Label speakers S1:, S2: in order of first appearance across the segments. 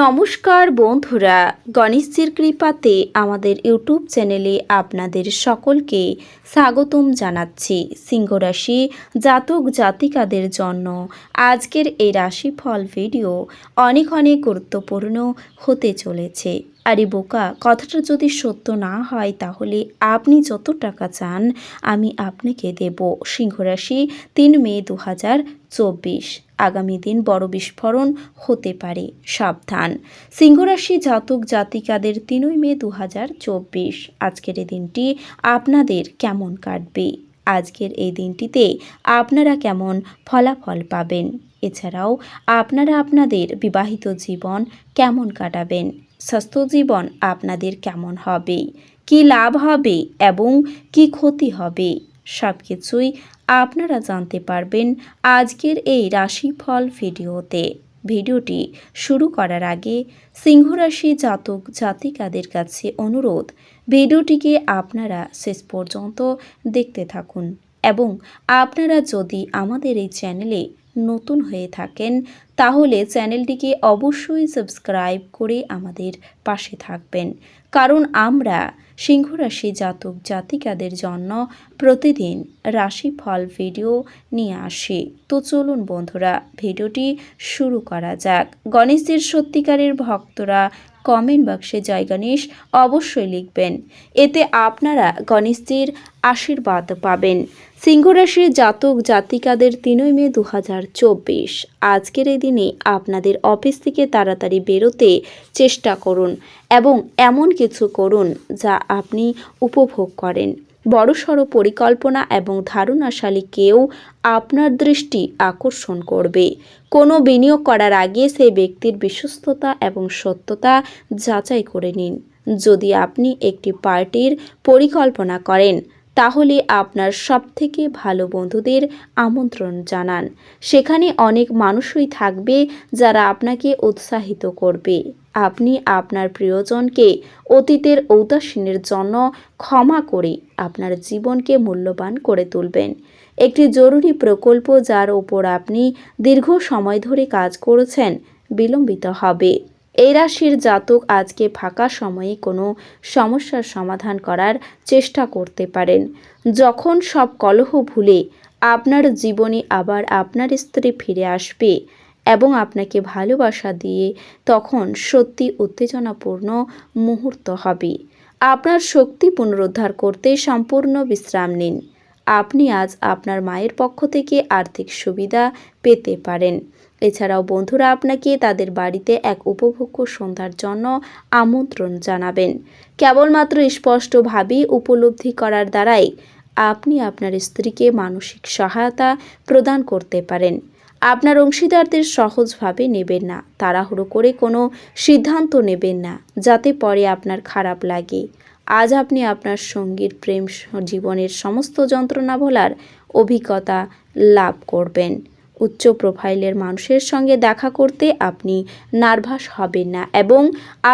S1: নমস্কার বন্ধুরা গণেশজির কৃপাতে আমাদের ইউটিউব চ্যানেলে আপনাদের সকলকে স্বাগতম জানাচ্ছি সিংহরাশি জাতক জাতিকাদের জন্য আজকের এই রাশিফল ভিডিও অনেক অনেক গুরুত্বপূর্ণ হতে চলেছে আরে বোকা কথাটা যদি সত্য না হয় তাহলে আপনি যত টাকা চান আমি আপনাকে দেব সিংহরাশি তিন মে দু হাজার চব্বিশ আগামী দিন বড় বিস্ফোরণ হতে পারে সাবধান সিংহরাশি জাতক জাতিকাদের তিনই মে দু আজকের এই দিনটি আপনাদের কেমন কাটবে আজকের এই দিনটিতে আপনারা কেমন ফলাফল পাবেন এছাড়াও আপনারা আপনাদের বিবাহিত জীবন কেমন কাটাবেন স্বাস্থ্য জীবন আপনাদের কেমন হবে কি লাভ হবে এবং কি ক্ষতি হবে সব কিছুই আপনারা জানতে পারবেন আজকের এই রাশিফল ভিডিওতে ভিডিওটি শুরু করার আগে সিংহরাশি জাতক জাতিকাদের কাছে অনুরোধ ভিডিওটিকে আপনারা শেষ পর্যন্ত দেখতে থাকুন এবং আপনারা যদি আমাদের এই চ্যানেলে নতুন হয়ে থাকেন তাহলে চ্যানেলটিকে অবশ্যই সাবস্ক্রাইব করে আমাদের পাশে থাকবেন কারণ আমরা সিংহরাশি জাতক জাতিকাদের জন্য প্রতিদিন রাশিফল ভিডিও নিয়ে আসি তো চলুন বন্ধুরা ভিডিওটি শুরু করা যাক গণেশজির সত্যিকারের ভক্তরা কমেন্ট বক্সে জয় গণেশ অবশ্যই লিখবেন এতে আপনারা গণেশজির আশীর্বাদ পাবেন সিংহরাশির জাতক জাতিকাদের তিনই মে দু আজকের এই দিনে আপনাদের অফিস থেকে তাড়াতাড়ি বেরোতে চেষ্টা করুন এবং এমন কিছু করুন যা আপনি উপভোগ করেন বড়সড় পরিকল্পনা এবং ধারণাশালী কেউ আপনার দৃষ্টি আকর্ষণ করবে কোনো বিনিয়োগ করার আগে সেই ব্যক্তির বিশ্বস্ততা এবং সত্যতা যাচাই করে নিন যদি আপনি একটি পার্টির পরিকল্পনা করেন তাহলে আপনার সবথেকে ভালো বন্ধুদের আমন্ত্রণ জানান সেখানে অনেক মানুষই থাকবে যারা আপনাকে উৎসাহিত করবে আপনি আপনার প্রিয়জনকে অতীতের ঔদাসীনের জন্য ক্ষমা করে আপনার জীবনকে মূল্যবান করে তুলবেন একটি জরুরি প্রকল্প যার ওপর আপনি দীর্ঘ সময় ধরে কাজ করেছেন বিলম্বিত হবে এই রাশির জাতক আজকে ফাঁকা সময়ে কোনো সমস্যার সমাধান করার চেষ্টা করতে পারেন যখন সব কলহ ভুলে আপনার জীবনে আবার আপনার স্ত্রী ফিরে আসবে এবং আপনাকে ভালোবাসা দিয়ে তখন সত্যি উত্তেজনাপূর্ণ মুহূর্ত হবে আপনার শক্তি পুনরুদ্ধার করতে সম্পূর্ণ বিশ্রাম নিন আপনি আজ আপনার মায়ের পক্ষ থেকে আর্থিক সুবিধা পেতে পারেন এছাড়াও বন্ধুরা আপনাকে তাদের বাড়িতে এক উপভোগ্য সন্ধ্যার জন্য আমন্ত্রণ জানাবেন কেবলমাত্র স্পষ্টভাবে উপলব্ধি করার দ্বারাই আপনি আপনার স্ত্রীকে মানসিক সহায়তা প্রদান করতে পারেন আপনার অংশীদারদের সহজভাবে নেবেন না তাড়াহুড়ো করে কোনো সিদ্ধান্ত নেবেন না যাতে পরে আপনার খারাপ লাগে আজ আপনি আপনার সঙ্গীর প্রেম জীবনের সমস্ত যন্ত্রণা ভোলার অভিজ্ঞতা লাভ করবেন উচ্চ প্রোফাইলের মানুষের সঙ্গে দেখা করতে আপনি নার্ভাস হবেন না এবং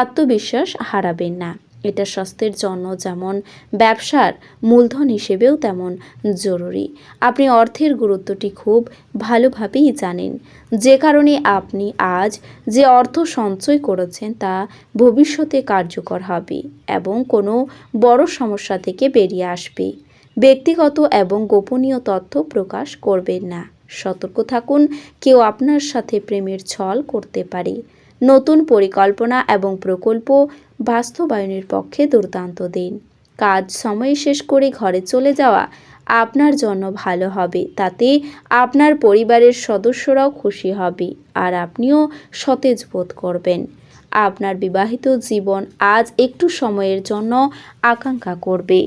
S1: আত্মবিশ্বাস হারাবেন না এটা স্বাস্থ্যের জন্য যেমন ব্যবসার মূলধন হিসেবেও তেমন জরুরি আপনি অর্থের গুরুত্বটি খুব ভালোভাবেই জানেন যে কারণে আপনি আজ যে অর্থ সঞ্চয় করেছেন তা ভবিষ্যতে কার্যকর হবে এবং কোনো বড় সমস্যা থেকে বেরিয়ে আসবে ব্যক্তিগত এবং গোপনীয় তথ্য প্রকাশ করবেন না সতর্ক থাকুন কেউ আপনার সাথে প্রেমের ছল করতে পারে নতুন পরিকল্পনা এবং প্রকল্প বাস্তবায়নের পক্ষে দুর্দান্ত দিন কাজ সময়ে শেষ করে ঘরে চলে যাওয়া আপনার জন্য ভালো হবে তাতে আপনার পরিবারের সদস্যরাও খুশি হবে আর আপনিও সতেজ বোধ করবেন আপনার বিবাহিত জীবন আজ একটু সময়ের জন্য আকাঙ্ক্ষা করবে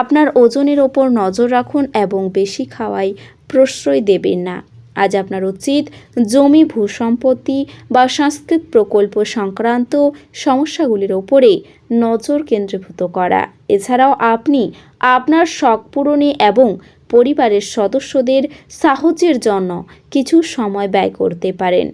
S1: আপনার ওজনের ওপর নজর রাখুন এবং বেশি খাওয়াই প্রশ্রয় দেবেন না আজ আপনার উচিত জমি ভূ সম্পত্তি বা সাংস্কৃত প্রকল্প সংক্রান্ত সমস্যাগুলির ওপরে নজর কেন্দ্রীভূত করা এছাড়াও আপনি আপনার শখ পূরণে এবং পরিবারের সদস্যদের সাহসের জন্য কিছু সময় ব্যয় করতে পারেন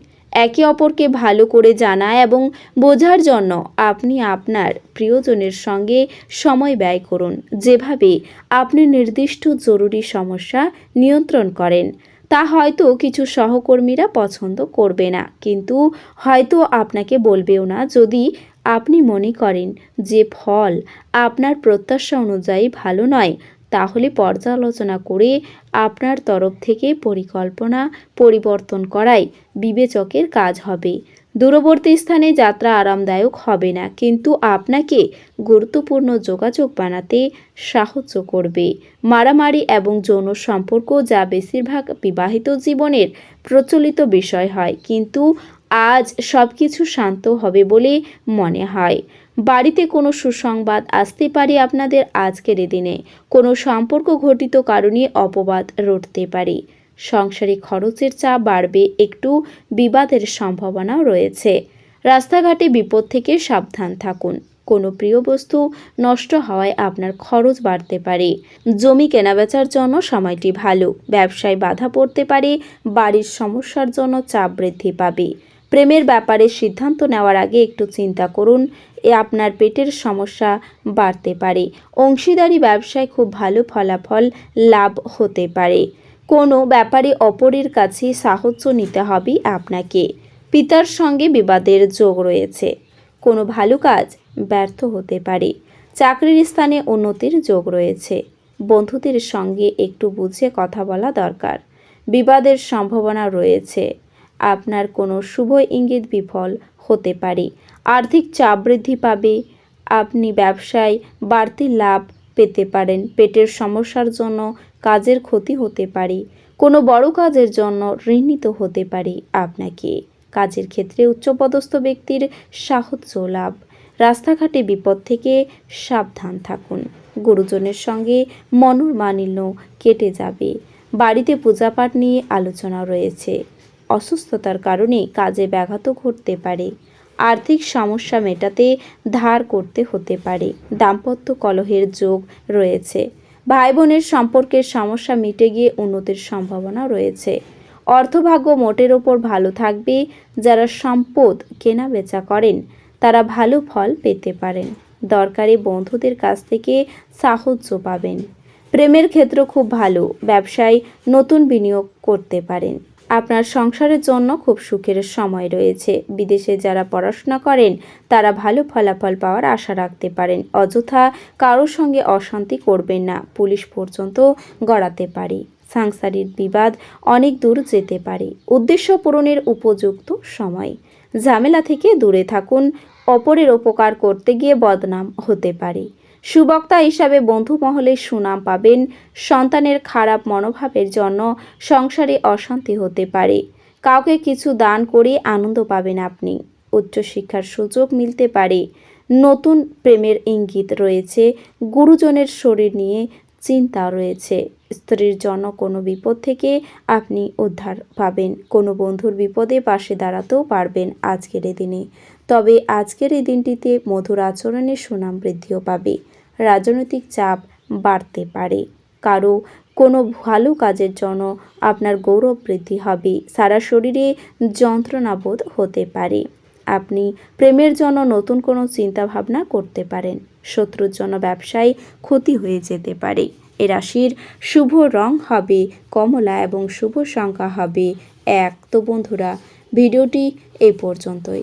S1: একে অপরকে ভালো করে জানা এবং বোঝার জন্য আপনি আপনার প্রিয়জনের সঙ্গে সময় ব্যয় করুন যেভাবে আপনি নির্দিষ্ট জরুরি সমস্যা নিয়ন্ত্রণ করেন তা হয়তো কিছু সহকর্মীরা পছন্দ করবে না কিন্তু হয়তো আপনাকে বলবেও না যদি আপনি মনে করেন যে ফল আপনার প্রত্যাশা অনুযায়ী ভালো নয় তাহলে পর্যালোচনা করে আপনার তরফ থেকে পরিকল্পনা পরিবর্তন করাই বিবেচকের কাজ হবে দূরবর্তী স্থানে যাত্রা আরামদায়ক হবে না কিন্তু আপনাকে গুরুত্বপূর্ণ যোগাযোগ বানাতে সাহায্য করবে মারামারি এবং যৌন সম্পর্ক যা বেশিরভাগ বিবাহিত জীবনের প্রচলিত বিষয় হয় কিন্তু আজ সব কিছু শান্ত হবে বলে মনে হয় বাড়িতে কোনো সুসংবাদ আসতে পারে আপনাদের আজকের দিনে কোনো সম্পর্ক ঘটিত কারণে অপবাদ রটতে পারে সংসারিক খরচের চাপ বাড়বে একটু বিবাদের সম্ভাবনাও রয়েছে রাস্তাঘাটে বিপদ থেকে সাবধান থাকুন কোনো প্রিয় বস্তু নষ্ট হওয়ায় আপনার খরচ বাড়তে পারে জমি কেনাবেচার জন্য সময়টি ভালো ব্যবসায় বাধা পড়তে পারে বাড়ির সমস্যার জন্য চাপ বৃদ্ধি পাবে প্রেমের ব্যাপারে সিদ্ধান্ত নেওয়ার আগে একটু চিন্তা করুন এ আপনার পেটের সমস্যা বাড়তে পারে অংশীদারি ব্যবসায় খুব ভালো ফলাফল লাভ হতে পারে কোনো ব্যাপারে অপরের কাছে সাহায্য নিতে হবে আপনাকে পিতার সঙ্গে বিবাদের যোগ রয়েছে কোনো ভালো কাজ ব্যর্থ হতে পারে চাকরির স্থানে উন্নতির যোগ রয়েছে বন্ধুদের সঙ্গে একটু বুঝে কথা বলা দরকার বিবাদের সম্ভাবনা রয়েছে আপনার কোনো শুভ ইঙ্গিত বিফল হতে পারে আর্থিক চাপ বৃদ্ধি পাবে আপনি ব্যবসায় বাড়তি লাভ পেতে পারেন পেটের সমস্যার জন্য কাজের ক্ষতি হতে পারে কোনো বড় কাজের জন্য ঋণিত হতে পারে আপনাকে কাজের ক্ষেত্রে উচ্চপদস্থ ব্যক্তির সাহায্য লাভ রাস্তাঘাটে বিপদ থেকে সাবধান থাকুন গুরুজনের সঙ্গে মনুর মানিল্য কেটে যাবে বাড়িতে পূজাপাঠ নিয়ে আলোচনা রয়েছে অসুস্থতার কারণে কাজে ব্যাঘাত ঘটতে পারে আর্থিক সমস্যা মেটাতে ধার করতে হতে পারে দাম্পত্য কলহের যোগ রয়েছে ভাই বোনের সম্পর্কের সমস্যা মিটে গিয়ে উন্নতির সম্ভাবনা রয়েছে অর্থভাগ্য মোটের ওপর ভালো থাকবে যারা সম্পদ কেনা বেচা করেন তারা ভালো ফল পেতে পারেন দরকারি বন্ধুদের কাছ থেকে সাহায্য পাবেন প্রেমের ক্ষেত্র খুব ভালো ব্যবসায় নতুন বিনিয়োগ করতে পারেন আপনার সংসারের জন্য খুব সুখের সময় রয়েছে বিদেশে যারা পড়াশোনা করেন তারা ভালো ফলাফল পাওয়ার আশা রাখতে পারেন অযথা কারোর সঙ্গে অশান্তি করবেন না পুলিশ পর্যন্ত গড়াতে পারে সাংসারিক বিবাদ অনেক দূর যেতে পারে উদ্দেশ্য পূরণের উপযুক্ত সময় ঝামেলা থেকে দূরে থাকুন অপরের উপকার করতে গিয়ে বদনাম হতে পারে সুবক্তা হিসাবে বন্ধু মহলে সুনাম পাবেন সন্তানের খারাপ মনোভাবের জন্য সংসারে অশান্তি হতে পারে কাউকে কিছু দান করে আনন্দ পাবেন আপনি উচ্চশিক্ষার সুযোগ মিলতে পারে নতুন প্রেমের ইঙ্গিত রয়েছে গুরুজনের শরীর নিয়ে চিন্তা রয়েছে স্ত্রীর জন্য কোনো বিপদ থেকে আপনি উদ্ধার পাবেন কোনো বন্ধুর বিপদে পাশে দাঁড়াতেও পারবেন আজকের এই দিনে তবে আজকের এই দিনটিতে মধুর আচরণে সুনাম বৃদ্ধিও পাবে রাজনৈতিক চাপ বাড়তে পারে কারো কোনো ভালো কাজের জন্য আপনার গৌরব বৃদ্ধি হবে সারা শরীরে যন্ত্রণাবোধ হতে পারে আপনি প্রেমের জন্য নতুন কোনো চিন্তাভাবনা করতে পারেন শত্রুর জন্য ব্যবসায় ক্ষতি হয়ে যেতে পারে এ রাশির শুভ রং হবে কমলা এবং শুভ সংখ্যা হবে এক তো বন্ধুরা ভিডিওটি এ পর্যন্তই